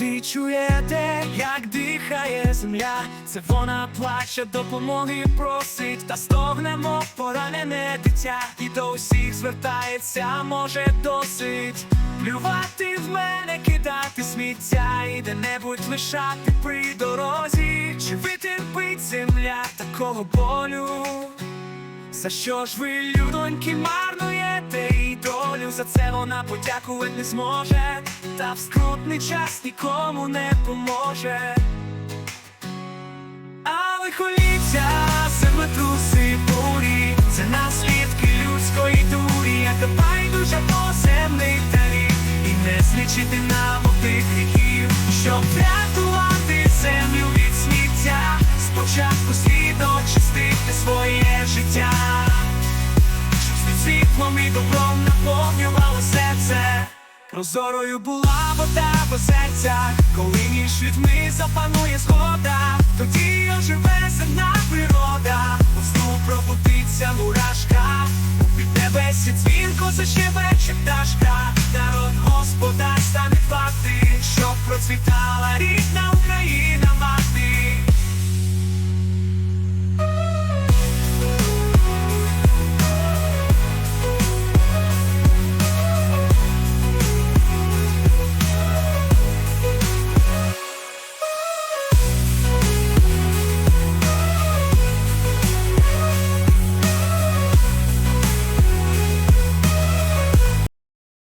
Відчуєте, як дихає земля, це вона плаче, допомоги просить, та стогнемо поранене дитя, і до усіх звертається, може досить. Плювати в мене, де-небудь лишати при дорозі. Чи витерпить земля такого болю? За що ж ви, людоньки, марнуєте і долю? За це вона подякувати не зможе, та в скрутний час нікому не поможе. А лихоліття, землетруси, бурі, це наслідки людської дурі, яка байдужа поземний тарів, і не злічити нам щоб врятувати землю від сміття. Спочатку слід очистити своє життя, щоб світлом і добром наповнювало серце. Прозорою була вода в озерцях, коли між людьми запанує згода, тоді оживе земна природа, знов пробудиться мурашка, у піднебесі дзвінко зачевече пташка, народ господар стане річ